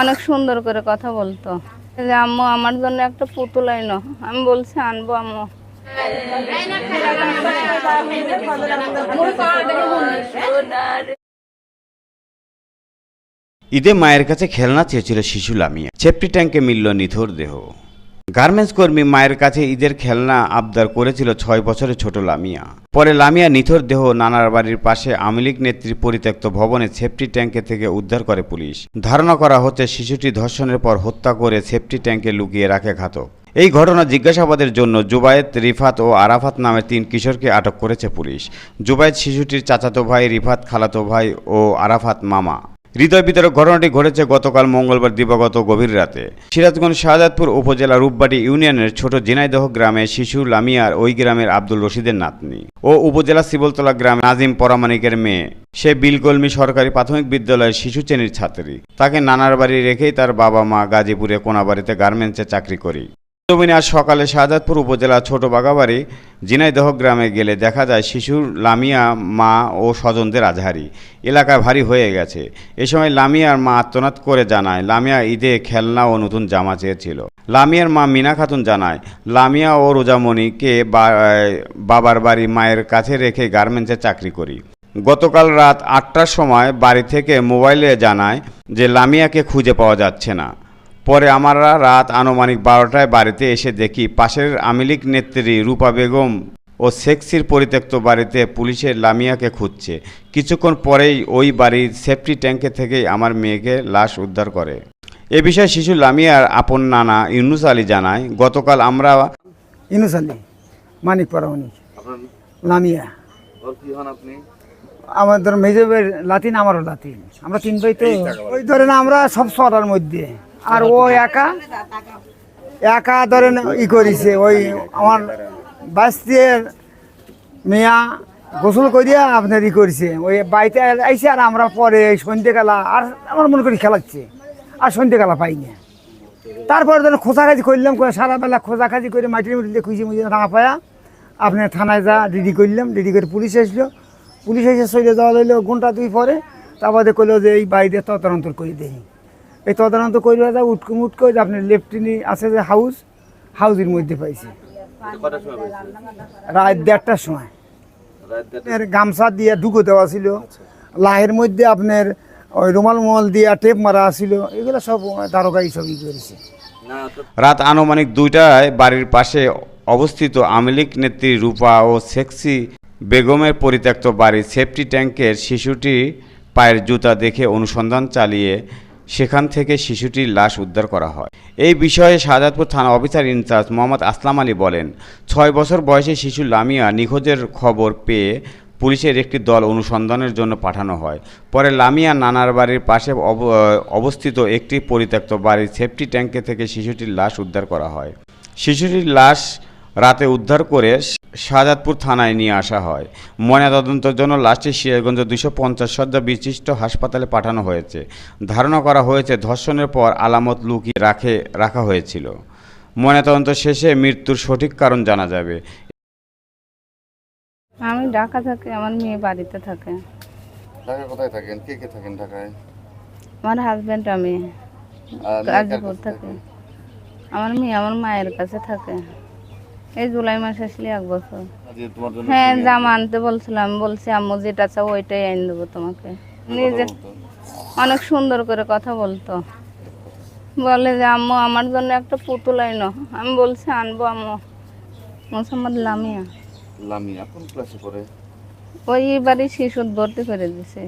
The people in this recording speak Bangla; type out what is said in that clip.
অনেক সুন্দর করে কথা বলতো। যে আম্মু, আমার জন্য একটা পুতুল আইনো। আমি বলছি, আনব আম্মু। ঈদে মায়ের কাছে খেলনা চেয়েছিল শিশু লামিয়া। সেফটি ট্যাঙ্কে মিলল নিথর দেহ। গার্মেন্টস কর্মী মায়ের কাছে ঈদের খেলনা আবদার করেছিল ছয় বছরের ছোট লামিয়া। পরে লামিয়া নিথর দেহ নানার বাড়ির পাশে আমিলিক নেত্রী পরিত্যক্ত ভবনে সেফটি ট্যাঙ্কে থেকে উদ্ধার করে পুলিশ। ধারণা করা হচ্ছে শিশুটি ধর্ষণের পর হত্যা করে সেফটি ট্যাঙ্কে লুকিয়ে রাখে ঘাতক। এই ঘটনা জিজ্ঞাসাবাদের জন্য জুবায়েত, রিফাত ও আরাফাত নামে তিন কিশোরকে আটক করেছে পুলিশ। জুবায়েত শিশুটির চাচাতো ভাই, রিফাত খালাতো ভাই ও আরাফাত মামা। হৃদয় বিতরক ঘটনাটি ঘটেছে গতকাল মঙ্গলবার দিবাগত গভীর রাতে। সিরাজগঞ্জ শাহজাদপুর উপজেলা রূপবাটি ইউনিয়নের ছোট জিনাইদহ গ্রামে শিশু লামিয়ার ওই গ্রামের আব্দুল রশিদের নাতনি ও উপজেলা শিবলতলা গ্রামে নাজিম পরামানিকের মেয়ে। সে বিলকলমি সরকারি প্রাথমিক বিদ্যালয়ের শিশু শ্রেণির ছাত্রী। তাকে নানার বাড়ি রেখেই তার বাবা মা গাজীপুরে কোনাবাড়িতে গার্মেন্টসে চাকরি করি জমিন আজ সকালে শাহজাদপুর উপজেলা ছোট বাগাবাড়ি জিনাইদহ গ্রামে গেলে দেখা যায় শিশুর লামিয়া মা ও স্বজনদের আজহারি। এলাকা ভারী হয়ে গেছে। এ সময় লামিয়ার মা আত্মনাদ করে জানায়, লামিয়া ঈদে খেলনা ও নতুন জামা চেয়েছিল। লামিয়ার মা মিনা খাতুন জানায়, লামিয়া ও রোজামণিকে বাবার বাড়ি মায়ের কাছে রেখে গার্মেন্টসে চাকরি করি। গতকাল রাত আটটার সময় বাড়ি থেকে মোবাইলে জানায় যে, লামিয়াকে খুঁজে পাওয়া যাচ্ছে না। পরে আমরা রাত আনুমানিক বারোটায় বাড়িতে এসে দেখি পাশের আমিলিক নেত্রী রূপা বেগম ও সেক্সির পরিত্যক্ত বাড়িতে পুলিশের লামিয়াকে খুঁজছে। কিছুক্ষণ পরেই ওই বাড়ির সেফটি ট্যাঙ্কে থেকেই আমার মেয়েকে লাশ উদ্ধার করে। এ বিষয়ে শিশু লামিয়ার আপন নানা ইউনুস আলী জানায় গতকাল আমরা ইনুস আলী মানিক পরামণিক লামিয়া। ওর কি হন আপনি? আমাদের মেজবের লাতিন আমারও লাতিন। আমরা তিন ভাই তো ওই ধরেন আমরা সব ছটার মধ্যে। আর ও একা? একা ধরেন ই করেছে, ওই আমার বাস্তির মেয়া গোসল করিয়া আপনার ই করেছে, ওই বাড়িতে আইসে আর আমরা পরে সন্ধ্যেবেলা আর আমার মনে করি খেলাচ্ছে, আর সন্ধ্যেবেলা পাই না। তারপরে ধরেন খোঁজাখাজি করলাম, করে সারাবেলা খোঁজাখাজি করে মাটির মধ্যে খুঁজে মুজে না পায়া আপনার থানায় যা রেডি করলাম, রেডি করে পুলিশ আসলো, পুলিশ এসে সইলে যাওয়া হইল ঘণ্টা দুই পরে, তারপরে করল যে এই বাড়িতে তদন্ত করে দেখি। এই তদন্ত করে যা উটকু মুট করে আপনার লেফটিনি আছে যে হাউস হাউসের মধ্যে পাইছি। রাত দেড়টার সময়। গামছা দিয়ে ঢুকো দেওয়া ছিল। লাহের মধ্যে আপনার ওই রুমাল মল দিয়ে টেপ মারা ছিল এগুলো সব দারোগাই সবই করেছে। রাত আনুমানিক দুইটায় বাড়ির পাশে অবস্থিত আমিলিক নেত্রী রূপা ও সেক্সি বেগমের পরিত্যক্ত বাড়ির সেফটি ট্যাঙ্কের শিশুটি পায়ের জুতা দেখে অনুসন্ধান চালিয়ে সেখান থেকে শিশুটির লাশ উদ্ধার করা হয়। এই বিষয়ে শাহজাদপুর থানা officer in charge Mohammad Aslam Ali বলেন, ছয় বছর বয়সে শিশু লামিয়া নিখোঁজের খবর পেয়ে পুলিশের একটি দল অনুসন্ধানের জন্য পাঠানো হয়। পরে লামিয়া নানার বাড়ির পাশে অব- অবস্থিত একটি পরিত্যক্ত বাড়ির সেফটি ট্যাঙ্কে থেকে শিশুটির লাশ উদ্ধার করা হয়। শিশুটির লাশ রাতে উদ্ধার করে শাহজাদপুর থানায় নিয়ে আসা হয়। ময়নাতদন্তের জন্য লাশটি সিরাজগঞ্জ দুশো পঞ্চাশ শয্যা বিশিষ্ট হাসপাতালে পাঠানো হয়েছে। ধারণা করা হয়েছে ধর্ষণের পর আলামত লুকিয়ে রাখে রাখা হয়েছিল। ময়নাতদন্ত শেষে মৃত্যুর সঠিক কারণ জানা যাবে। আমি ঢাকা থাকি আমার মেয়ে বাড়িতে থাকে। ঢাকায় কোথায় থাকেন? কে কে থাকেন ঢাকায়? আমার হাজব্যান্ড আমি গাজীপুর থাকে। আমার মেয়ে আমার মায়ের কাছে থাকে। এই জুলাই মাস আসলে এক বছর। হ্যাঁ জামা আনতে বলছিলাম। বলছি আম্মু যেটা চাও ওইটাই এনে দেবো তোমাকে? নিজে অনেক সুন্দর করে কথা বলতো। বলে যে আম্মু আমার জন্য একটা পুতুল আইনো আমি বলছি আনব আম্মু। মোসাম্মদ লামিয়া। লামিয়া কোন ক্লাসে পড়ে? ওই বাড়ি শিশুর ভর্তি করে দিছে।